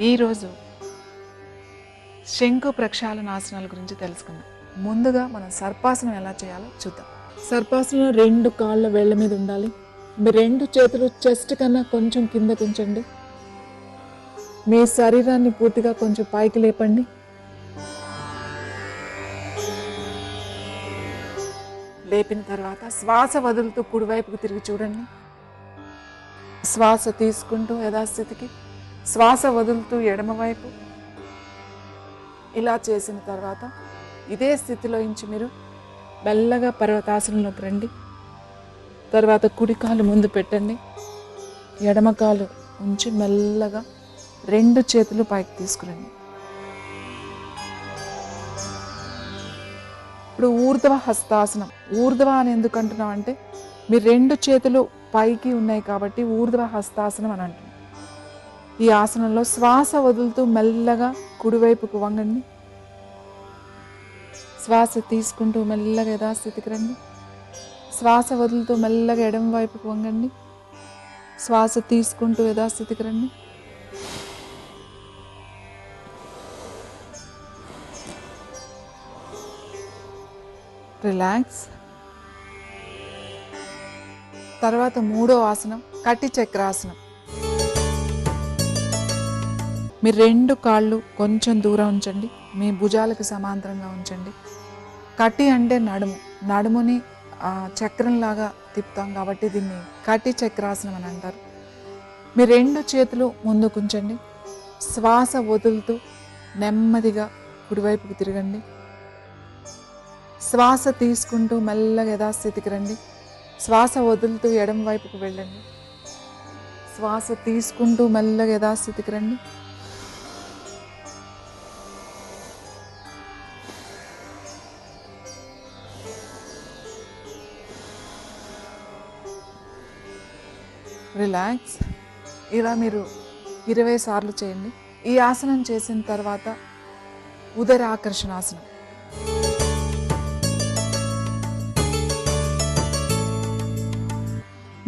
ఈరోజు శంకు ప్రక్షాళన ఆసనాల గురించి తెలుసుకుందాం. ముందుగా మనం సర్పాసనం ఎలా చేయాలో చూద్దాం. సర్పాసనం రెండు కాళ్ళ వేళ్ళ మీద ఉండాలి. మీ రెండు చేతులు చెస్ట్ కన్నా కొంచెం కిందకు ఉంచండి. మీ శరీరాన్ని పూర్తిగా కొంచెం పైకి లేపండి. లేపిన తర్వాత శ్వాస వదులుతూ కుడివైపుకు తిరిగి చూడండి. శ్వాస తీసుకుంటూ యథాస్థితికి శ్వాస వదులుతూ ఎడమవైపు ఇలా చేసిన తర్వాత ఇదే స్థితిలో ఇంచి మీరు మెల్లగా పర్వతాసనంలోకి రండి. తర్వాత కుడి కాలు ముందు పెట్టండి. ఎడమకాలు ఉంచి మెల్లగా రెండు చేతులు పైకి తీసుకురండి. ఇప్పుడు ఊర్ధ్వ హస్తాసనం. ఊర్ధ్వ అని ఎందుకు అంటున్నాం అంటే మీ రెండు చేతులు పైకి ఉన్నాయి కాబట్టి ఊర్ధ్వ హస్తాసనం అని అంటున్నాం ఈ ఆసనంలో శ్వాస వదులుతూ మెల్లగా కుడివైపుకు వంగండి. శ్వాస తీసుకుంటూ మెల్లగా యథాస్థితికి రండి. శ్వాస వదులుతూ మెల్లగా ఎడం వైపుకు వంగండి. శ్వాస తీసుకుంటూ యథాస్థితికి రండి. రిలాక్స్. తర్వాత మూడో ఆసనం కట్టి చక్రాసనం మీ రెండు కాళ్ళు కొంచెం దూరం ఉంచండి. మీ భుజాలకు సమాంతరంగా ఉంచండి. కటి అంటే నడుము. నడుముని చక్రంలాగా తిప్పుతాం కాబట్టి దీన్ని కటి చక్రాసనం అని అంటారు. మీ రెండు చేతులు ముందుకుంచండి శ్వాస వదులుతూ నెమ్మదిగా కుడివైపుకు తిరగండి. శ్వాస తీసుకుంటూ మెల్లగా యథాస్థితికి రండి. శ్వాస వదులుతూ ఎడం వైపుకు వెళ్ళండి. శ్వాస తీసుకుంటూ మెల్లగా యథాస్థితికి రండి. రిలాక్స్ ఇలా మీరు ఇరవై సార్లు చేయండి. ఈ ఆసనం చేసిన తర్వాత ఉదర ఆకర్షణాసనం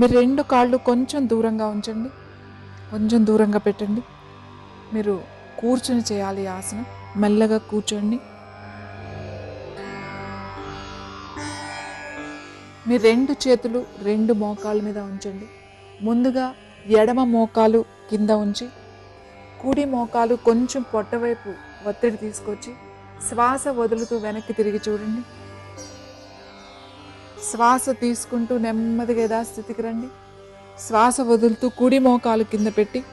మీరు రెండు కాళ్ళు కొంచెం దూరంగా ఉంచండి. కొంచెం దూరంగా పెట్టండి. మీరు కూర్చుని చేయాలి ఈ ఆసనం. మెల్లగా కూర్చోండి. మీ రెండు చేతులు రెండు మోకాళ్ళ మీద ఉంచండి. ముందుగా ఎడమ మోకాలు కింద ఉంచి కుడి మోకాలు కొంచెం పొట్టవైపు ఒత్తిడి తీసుకొచ్చి శ్వాస వదులుతూ వెనక్కి తిరిగి చూడండి. శ్వాస తీసుకుంటూ నెమ్మదిగా యథాస్థితికి రండి. శ్వాస వదులుతూ కుడి మోకాలు కింద పెట్టి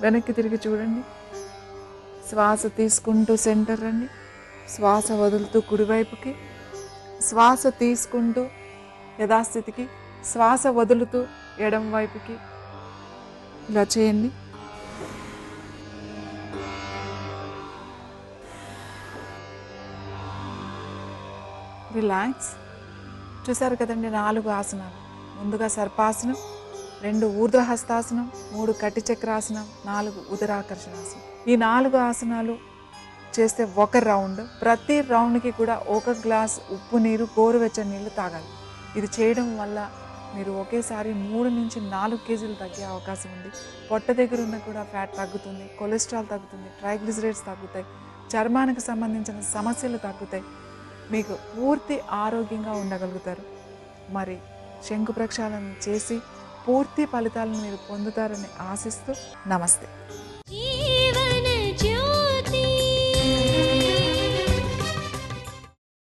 వెనక్కి తిరిగి చూడండి. శ్వాస తీసుకుంటూ సెంటర్ రండి. శ్వాస వదులుతూ కుడివైపుకి. శ్వాస తీసుకుంటూ యథాస్థితికి శ్వాస వదులుతూ ఎడం వైపుకి ఇలా చేయండి. రిలాక్స్. చూసారు కదండి నాలుగు ఆసనాలు. ముందుగా సర్పాసనం రెండు ఊర్ధ్వహస్తాసనం మూడు కట్టి చక్రాసనం నాలుగు ఉదరాకర్షణాసనం. ఈ నాలుగు ఆసనాలు చేస్తే ఒక రౌండ్. ప్రతి రౌండ్కి కూడా ఒక గ్లాస్ ఉప్పు నీరు గోరువెచ్చని నీళ్ళు తాగాలి. ఇది చేయడం వల్ల మీరు ఒకేసారి మూడు నుంచి నాలుగు కేజీలు తగ్గే అవకాశం ఉంది. పొట్ట దగ్గర ఉన్న కూడా ఫ్యాట్ తగ్గుతుంది కొలెస్ట్రాల్ తగ్గుతుంది ట్రైగ్లిజరేట్స్ తగ్గుతాయి చర్మానికి సంబంధించిన సమస్యలు తగ్గుతాయి. మీకు పూర్తి ఆరోగ్యంగా ఉండగలుగుతారు. మరి శంకు ప్రక్షాళన చేసి పూర్తి ఫలితాలను మీరు పొందుతారని ఆశిస్తూ నమస్తే.